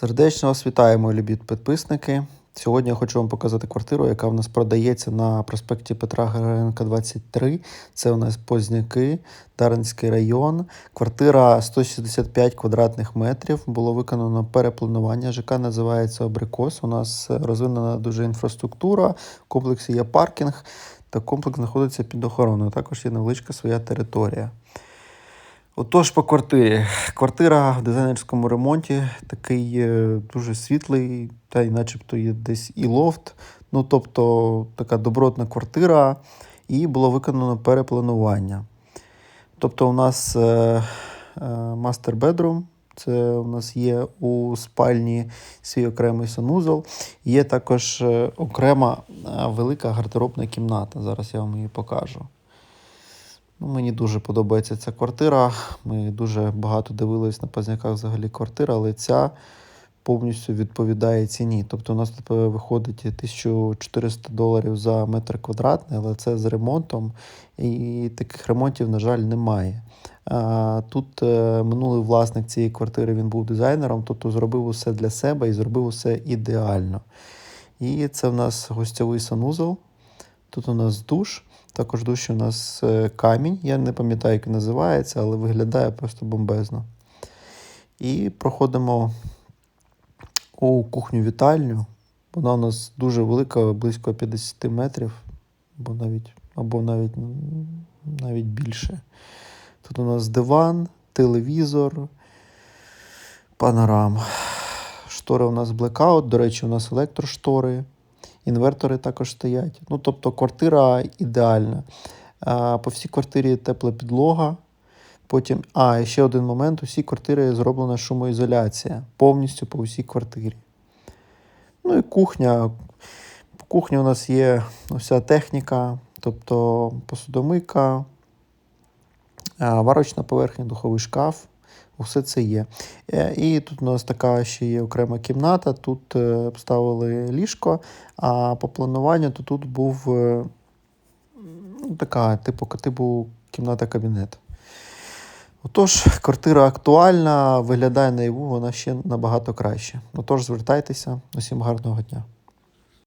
Сердечно вас вітаю, мої любі підписники. Сьогодні я хочу вам показати квартиру, яка в нас продається на проспекті Петра Григоренка, 23. Це у нас Позняки, Дарницький район. Квартира 165 квадратних метрів. Було виконано перепланування. ЖК називається Абрикос. У нас розвинена дуже інфраструктура. В комплексі є паркінг, та комплекс знаходиться під охороною. Також є невеличка своя територія. Отож, по квартирі. Квартира в дизайнерському ремонті, такий е, дуже світлий, та й начебто є десь і лофт. Ну, тобто така добротна квартира, і було виконано перепланування. Тобто, у нас е, е, мастер бедрум, це у нас є у спальні свій окремий санузел. Є також окрема велика гардеробна кімната. Зараз я вам її покажу. Ну, мені дуже подобається ця квартира. Ми дуже багато дивились на Позняках взагалі квартира, але ця повністю відповідає ціні. Тобто у нас тут е, виходить 1400 доларів за метр квадратний, але це з ремонтом. І таких ремонтів, на жаль, немає. Тут е, минулий власник цієї квартири він був дизайнером, тобто зробив усе для себе і зробив усе ідеально. І це в нас гостьовий санузел. Тут у нас душ. Також в душі у нас е, камінь. Я не пам'ятаю, як він називається, але виглядає просто бомбезно. І проходимо у кухню-вітальню. Вона у нас дуже велика, близько 50 метрів, або навіть, або навіть, навіть більше. Тут у нас диван, телевізор, панорама. Штори у нас блекаут, до речі, у нас електроштори. Інвертори також стоять. Ну, тобто квартира ідеальна. А, По всій квартирі тепла підлога. Потім, а, ще один момент: у всій квартирі зроблена шумоізоляція. Повністю по всій квартирі. Ну і кухня. В кухні у нас є вся техніка, тобто посудомийка, варочна поверхня, духовий шкаф. Усе це є. Е, І тут у нас така ще є окрема кімната. Тут е, вставили ліжко, а по плануванню то тут був е, ну, така, типу, типу кімната-кабінет. Отож, квартира актуальна, виглядає наяву, вона ще набагато краще. Отож, звертайтеся. Усім гарного дня.